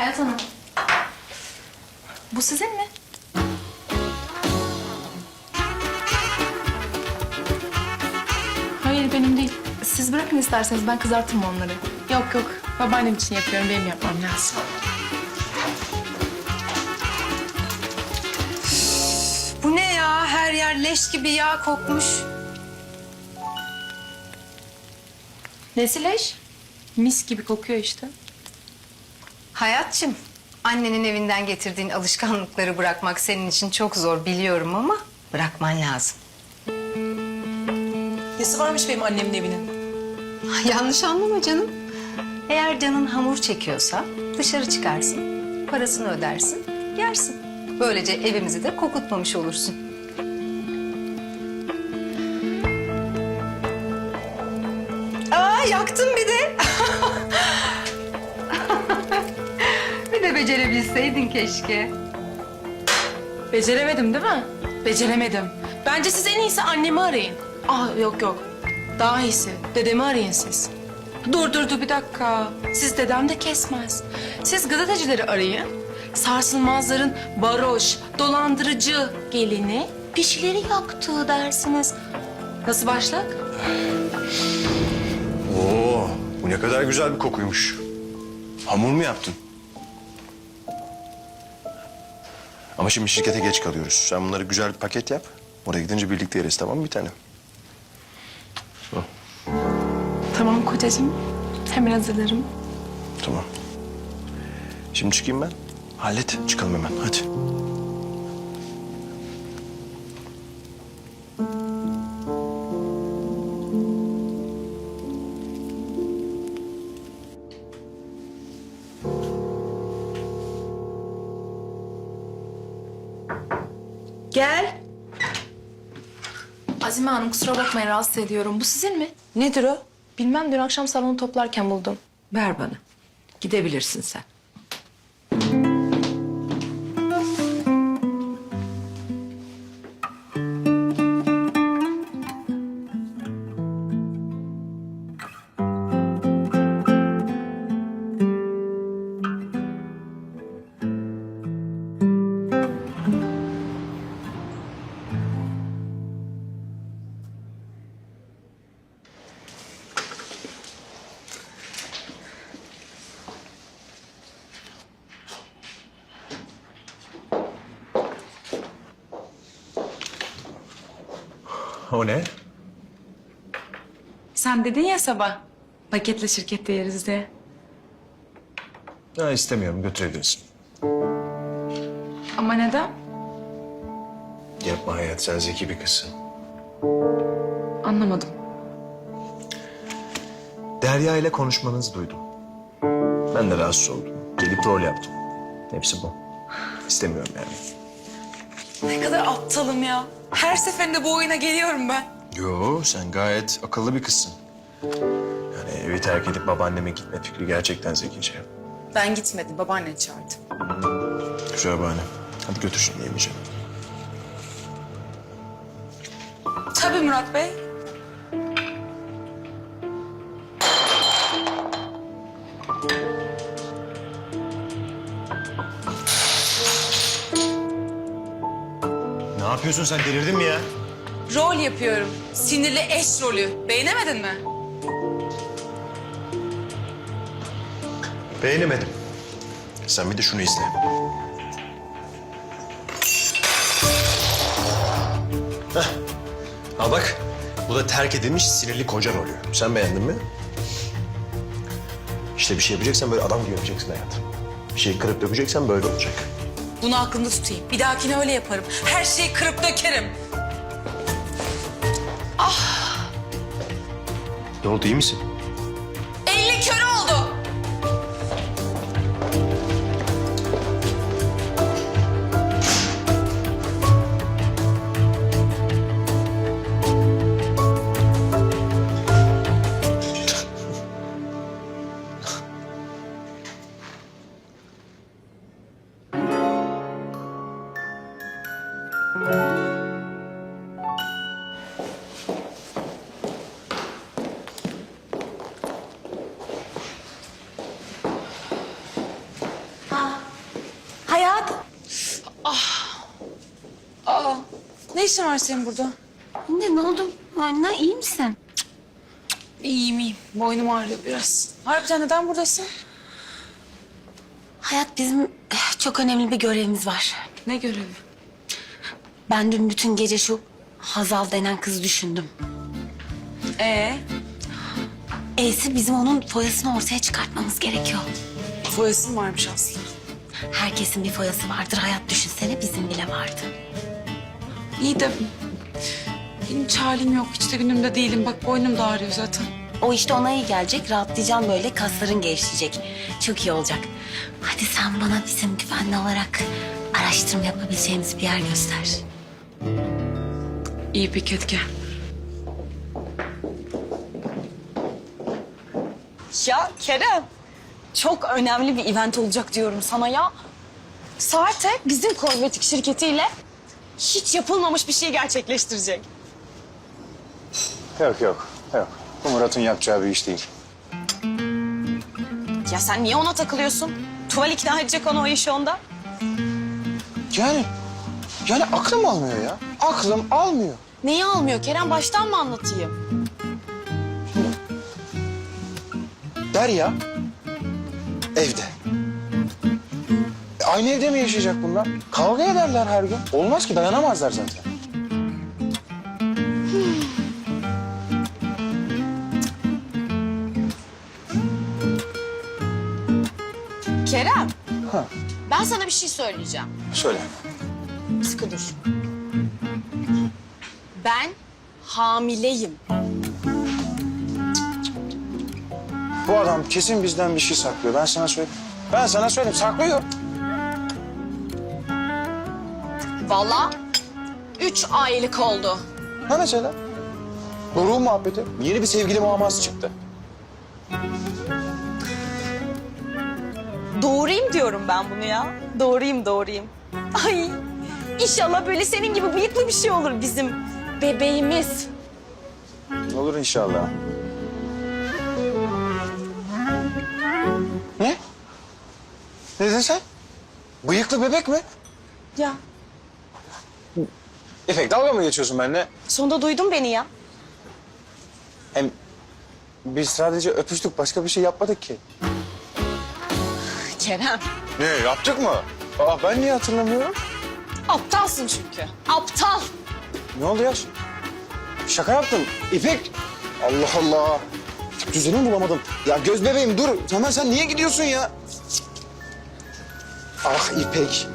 Hayat Hanım. Bu sizin mi? Hayır benim değil. Siz bırakın isterseniz ben kızartırım onları. Yok yok. Babaannem için yapıyorum. Benim yapmam lazım. Bu ne ya? Her yer leş gibi yağ kokmuş. Nesi leş? Mis gibi kokuyor işte. Hayatçım, annenin evinden getirdiğin alışkanlıkları bırakmak senin için çok zor biliyorum ama bırakman lazım. Nesi varmış benim annemin evinin? Yanlış anlama canım. Eğer canın hamur çekiyorsa dışarı çıkarsın, parasını ödersin, yersin. Böylece evimizi de kokutmamış olursun. Aa yaktın bir de. Becerebilseydin keşke. Beceremedim değil mi? Beceremedim. Bence siz en iyisi annemi arayın. Aa yok yok. Daha iyisi. Dedemi arayın siz. Dur dur dur bir dakika. Siz dedem de kesmez. Siz gazetecileri arayın. Sarsılmazların varoş, dolandırıcı gelini pişileri yaktı dersiniz. Nasıl başlık? Oo, bu ne kadar güzel bir kokuymuş. Hamur mu yaptın? Ama şimdi şirkete geç kalıyoruz. Sen bunları güzel bir paket yap. Oraya gidince birlikte yeriz tamam mı bir tanem? Hı, Tamam kocacığım. Hemen hazırlarım. tamam. Şimdi çıkayım ben. Hallet çıkalım hemen hadi. Gel. Azime Hanım kusura bakmayın rahatsız ediyorum. Bu sizin mi? Nedir o? Bilmem dün akşam salonu toplarken buldum. Ver bana. Gidebilirsin sen. O ne? Sen dedin ya sabah paketle şirkette yeriz diye. Ha, istemiyorum götürebilirsin. Ama neden? Yapma hayat sen zeki bir kızsın. Anlamadım. Derya ile konuşmanızı duydum. Ben de rahatsız oldum. Gelip rol yaptım. Hepsi bu. İstemiyorum yani. Ne kadar aptalım ya. Her seferinde bu oyuna geliyorum ben. Yo sen gayet akıllı bir kızsın. Yani evi terk edip babaanneme gitme fikri gerçekten zekice. Ben gitmedim, babaannen çağırdı. Güzel bahane. Hadi götür şimdi yemeyeceğim. Tabii Murat Bey. Yapıyorsun sen delirdin mi ya? Rol yapıyorum. Sinirli eş rolü. Beğenemedin mi? Beğenemedim. Sen bir de şunu izle. Heh. Al bak. Bu da terk edilmiş sinirli koca rolü. Sen beğendin mi? İşte bir şey yapacaksan böyle adam gibi yapacaksın hayatım. Bir şey kırıp dökeceksen böyle olacak. Bunu aklımda tutayım. Bir dahakine öyle yaparım. Her şeyi kırıp dökerim. Ne oldu iyi misin? Ha. Hayat. Ah. Aa. Ne işin var senin burada? Ne, ne oldu? Anne iyi misin? Cık, iyiyim iyiyim. Boynum ağrıyor biraz. Harbiden neden buradasın? Hayat bizim çok önemli bir görevimiz var. Ne görevi? Ben dün bütün gece şu Hazal denen kızı düşündüm. Ee, E'si bizim onun foyasını ortaya çıkartmamız gerekiyor. foyası mı varmış Aslı? Herkesin bir foyası vardır. Hayat düşünsene bizim bile vardı. İyi de benim hiç halim yok. Hiç de günümde değilim. Bak boynum da ağrıyor zaten. O işte ona iyi gelecek. Rahatlayacaksın böyle kasların gevşeyecek. Çok iyi olacak. Hadi sen bana bizim güvenli olarak araştırma yapabileceğimiz bir yer göster. İyi hadi gel. Ya Kerem, çok önemli bir event olacak diyorum sana ya. Saate bizim kozmetik şirketiyle hiç yapılmamış bir şey gerçekleştirecek. Yok yok yok. Bu Murat'ın yapacağı bir iş değil. Ya sen niye ona takılıyorsun? Tuval ikna edecek onu o işi onda. Yani yani aklım almıyor ya. Aklım almıyor. Neyi almıyor Kerem? Baştan mı anlatayım? Derya evde. E, aynı evde mi yaşayacak bunlar? Kavga ederler her gün. Olmaz ki dayanamazlar zaten. Kerem, Ha. ben sana bir şey söyleyeceğim. Söyle. Sıkı dur. Ben hamileyim. Bu adam kesin bizden bir şey saklıyor. Ben sana söyleyeyim. Ben sana söyleyeyim saklıyor. Vallahi üç aylık oldu. Ha mesela? Doruk'un muhabbeti. Yeni bir sevgili muaması çıktı. Doğurayım diyorum ben bunu ya. Doğurayım, doğurayım. Ay inşallah böyle senin gibi bıyıklı bir şey olur bizim bebeğimiz. Olur inşallah. Ne? Ne dedin sen? Bıyıklı bebek mi? Ya İpek dalga mı geçiyorsun benimle? sonunda duydun beni ya. Hem biz sadece öpüştük başka bir şey yapmadık ki. Kerem, Ne yaptık mı? Aa ben niye hatırlamıyorum? Aptalsın çünkü. Aptal. Ne oldu ya? Şaka yaptım. İpek. Allah Allah. Düzenimi bulamadım. Ya göz bebeğim dur. Hemen sen niye gidiyorsun ya? Ah İpek.